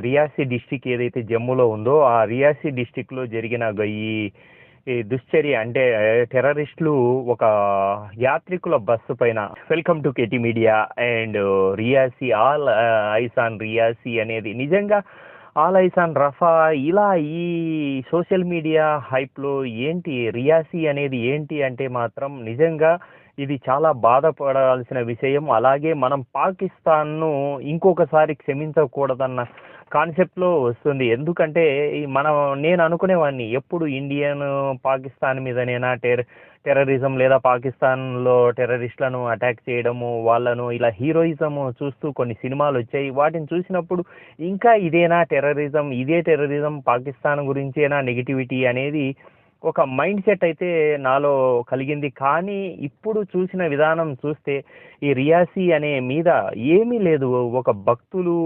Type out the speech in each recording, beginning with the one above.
Reasi district ఏదైతే జమ్మూలో ఉందో ఆ రియాసీ డిస్టిక్లో జరిగిన ఈ ఈ దుశ్చర్య అంటే టెర్రరిస్టులు ఒక యాత్రికుల బస్సు పైన welcome to KT media and Reasi all eyes on Reasi అనేది నిజంగా ఆల్ ఐసాన్ రఫా ఇలా ఈ సోషల్ మీడియా హైప్లో ఏంటి రియాసీ అనేది ఏంటి అంటే మాత్రం నిజంగా ఇది చాలా బాధపడాల్సిన విషయం. అలాగే మనం పాకిస్తాన్ను ఇంకొకసారి క్షమించకూడదన్న కాన్సెప్ట్లో వస్తుంది. ఎందుకంటే ఈ మనం నేను అనుకునేవాడిని ఎప్పుడు ఇండియన్ పాకిస్తాన్ మీదనేనా టెర్ టెర్రరిజం లేదా పాకిస్తాన్లో టెర్రరిస్టులను అటాక్ చేయడము వాళ్ళను ఇలా హీరోయిజం చూస్తూ కొన్ని సినిమాలు వచ్చాయి. వాటిని చూసినప్పుడు ఇంకా ఇదేనా టెర్రరిజం ఇదే టెర్రరిజం పాకిస్తాన్ గురించేనా నెగిటివిటీ అనేది ఒక మైండ్ సెట్ అయితే నాలో కలిగింది. కానీ ఇప్పుడు చూసిన విధానం చూస్తే ఈ రియాసీ అనే మీద ఏమీ లేదు. ఒక భక్తులు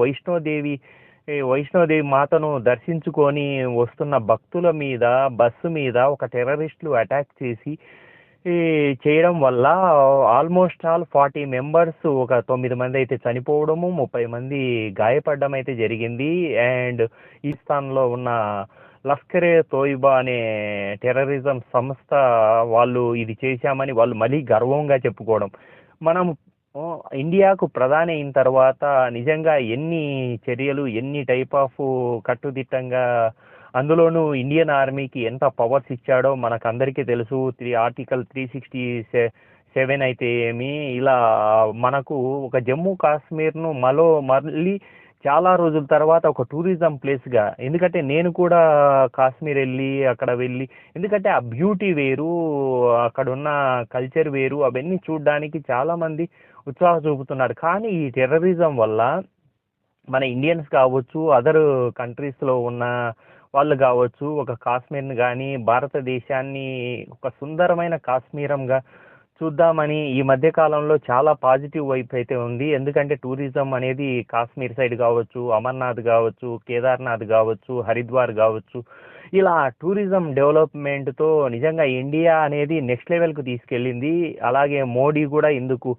వైష్ణోదేవి వైష్ణోదేవి మాతను దర్శించుకొని వస్తున్న భక్తుల మీద బస్సు మీద ఒక టెర్రరిస్టులు అటాక్ చేసి చేయడం వల్ల ఆల్మోస్ట్ ఆల్ ఫార్టీ మెంబర్స్ ఒక తొమ్మిది మంది అయితే చనిపోవడము ముప్పై మంది గాయపడడం అయితే జరిగింది. అండ్ ఈ స్థానంలో ఉన్న లష్కరే తోయిబా అనే టెర్రరిజం సంస్థ వాళ్ళు ఇది చేశామని వాళ్ళు మళ్ళీ గర్వంగా చెప్పుకోవడం. మనం ఇండియాకు ప్రధాని అయిన తర్వాత నిజంగా ఎన్ని చర్యలు ఎన్ని టైప్ ఆఫ్ కట్టుదిట్టంగా అందులోనూ ఇండియన్ ఆర్మీకి ఎంత పవర్స్ ఇచ్చాడో మనకు అందరికీ తెలుసు. Three article three sixty seven అయితే ఏమి ఇలా మనకు ఒక జమ్మూ కాశ్మీర్ను మరో మళ్ళీ చాలా రోజుల తర్వాత ఒక టూరిజం ప్లేస్గా ఎందుకంటే నేను కూడా కాశ్మీర్ వెళ్ళి అక్కడ వెళ్ళి ఎందుకంటే ఆ బ్యూటీ వేరు అక్కడ ఉన్న కల్చర్ వేరు అవన్నీ చూడడానికి చాలామంది ఉత్సాహం చూపుతున్నారు. కానీ ఈ టెర్రరిజం వల్ల మన ఇండియన్స్ కావచ్చు అదర్ కంట్రీస్లో ఉన్న వాళ్ళు కావచ్చు ఒక కాశ్మీర్ని కానీ భారతదేశాన్ని ఒక సుందరమైన కాశ్మీరంగా చూద్దామని ఈ మధ్య కాలంలో చాలా పాజిటివ్ వైపు అయితే ఉంది. ఎందుకంటే టూరిజం అనేది కాశ్మీర్ సైడ్ కావచ్చు అమర్నాథ్ కావచ్చు కేదార్నాథ్ కావచ్చు హరిద్వార్ కావచ్చు. ఇలా టూరిజం డెవలప్మెంట్తో నిజంగా ఇండియా అనేది నెక్స్ట్ లెవెల్కి తీసుకెళ్ళింది. అలాగే మోడీ కూడా ఇందుకు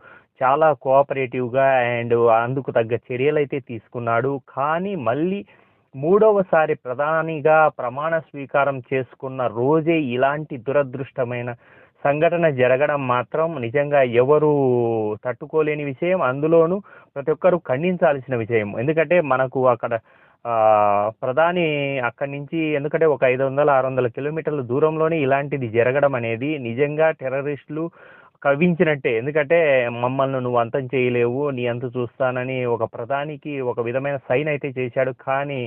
చాలా కోఆపరేటివ్గా అండ్ అందుకు తగ్గ చర్యలు అయితే తీసుకున్నాడు. కానీ మళ్ళీ మూడవసారి ప్రధానిగా ప్రమాణ స్వీకారం చేసుకున్న రోజే ఇలాంటి దురదృష్టమైన సంఘటన జరగడం మాత్రం నిజంగా ఎవరు తట్టుకోలేని విషయం. అందులోనూ ప్రతి ఒక్కరు ఖండించాల్సిన విషయం. ఎందుకంటే మనకు అక్కడ ప్రధాని అక్కడి నుంచి ఎందుకంటే ఒక ఐదు వందల ఆరు వందల కిలోమీటర్ల దూరంలోనే ఇలాంటిది జరగడం అనేది నిజంగా టెర్రరిస్టులు కవించినట్టే ఎందుకంటే మమ్మల్ని నువ్వు అంతం చేయలేవు నీ అంత చూస్తానని ఒక ప్రధానికి ఒక విధమైన సైన్ అయితే చేశాడు. కానీ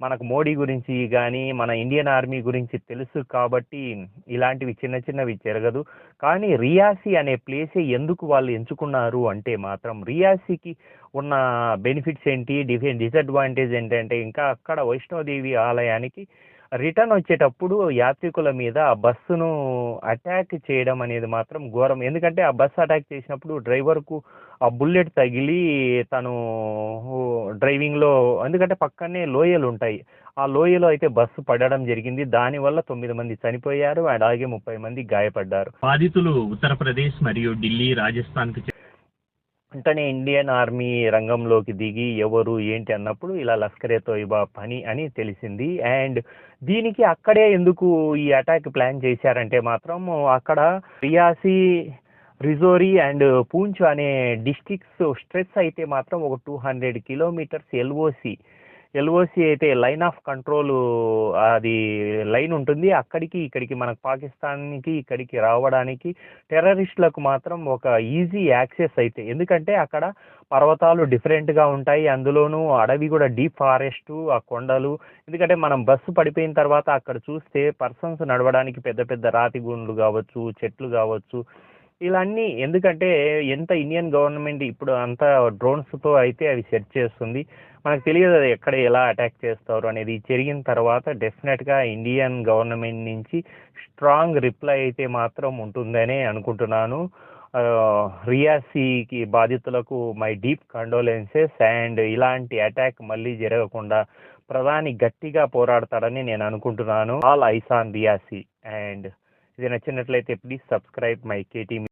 మనకు మోడీ గురించి కానీ మన ఇండియన్ ఆర్మీ గురించి తెలుసు కాబట్టి ఇలాంటివి చిన్న చిన్నవి జరగదు. కానీ రియాసీ అనే ప్లేసే ఎందుకు వాళ్ళు ఎంచుకున్నారు అంటే మాత్రం రియాసీకి ఉన్న బెనిఫిట్స్ ఏంటి డిఫెన్ డిసడ్వాంటేజ్ ఏంటంటే ఇంకా అక్కడ వైష్ణోదేవి ఆలయానికి రిటర్న్ వచ్చేటప్పుడు యాత్రికుల మీద ఆ బస్సును అటాక్ చేయడం అనేది మాత్రం ఘోరం. ఎందుకంటే ఆ బస్సు అటాక్ చేసినప్పుడు డ్రైవర్కు ఆ బుల్లెట్ తగిలి తను డ్రైవింగ్లో ఎందుకంటే పక్కనే లోయలు ఉంటాయి. ఆ లోయలో అయితే బస్సు పడడం జరిగింది. దానివల్ల తొమ్మిది మంది చనిపోయారు. అలాగే ముప్పై మంది గాయపడ్డారు. బాధితులు ఉత్తరప్రదేశ్ మరియు ఢిల్లీ రాజస్థాన్కి వెంటనే ఇండియన్ ఆర్మీ రంగంలోకి దిగి ఎవరు ఏంటి అన్నప్పుడు ఇలా లస్కరే తోయిబా పని అని తెలిసింది. అండ్ దీనికి అక్కడే ఎందుకు ఈ అటాక్ ప్లాన్ చేశారంటే మాత్రం అక్కడ రియాసీ రిజోరీ అండ్ పూంచ్ అనే డిస్టిక్స్ స్ట్రెస్ అయితే మాత్రం ఒక two hundred kilometres LOC LOC అయితే లైన్ ఆఫ్ కంట్రోల్ అది లైన్ ఉంటుంది. అక్కడికి ఇక్కడికి మనకు పాకిస్తాన్కి ఇక్కడికి రావడానికి టెర్రరిస్టులకు మాత్రం ఒక ఈజీ యాక్సెస్ అయితే. ఎందుకంటే అక్కడ పర్వతాలు డిఫరెంట్గా ఉంటాయి. అందులోనూ అడవి కూడా డీప్ ఫారెస్ట్ ఆ కొండలు. ఎందుకంటే మనం బస్సు పడిపోయిన తర్వాత అక్కడ చూస్తే పర్సన్స్ నడవడానికి పెద్ద పెద్ద రాతి గుండ్లు కావచ్చు చెట్లు కావచ్చు ఇలా అన్నీ ఎందుకంటే ఎంత ఇండియన్ గవర్నమెంట్ ఇప్పుడు అంత డ్రోన్స్తో అయితే అవి సెట్ చేస్తుంది. మనకు తెలియదు అది ఎక్కడ ఎలా అటాక్ చేస్తారు అనేది. జరిగిన తర్వాత డెఫినెట్గా ఇండియన్ గవర్నమెంట్ నుంచి స్ట్రాంగ్ రిప్లై అయితే మాత్రం ఉంటుందనే అనుకుంటున్నాను. రియాసీకి బాధితులకు మై డీప్ కండోలెన్సెస్ అండ్ ఇలాంటి అటాక్ మళ్ళీ జరగకుండా ప్రధాని గట్టిగా పోరాడతాడని నేను అనుకుంటున్నాను. ఆల్ ఐసాన్ రియాసీ అండ్ ఇది నచ్చినట్లయితే ప్లీజ్ సబ్స్క్రైబ్ మై కేటీ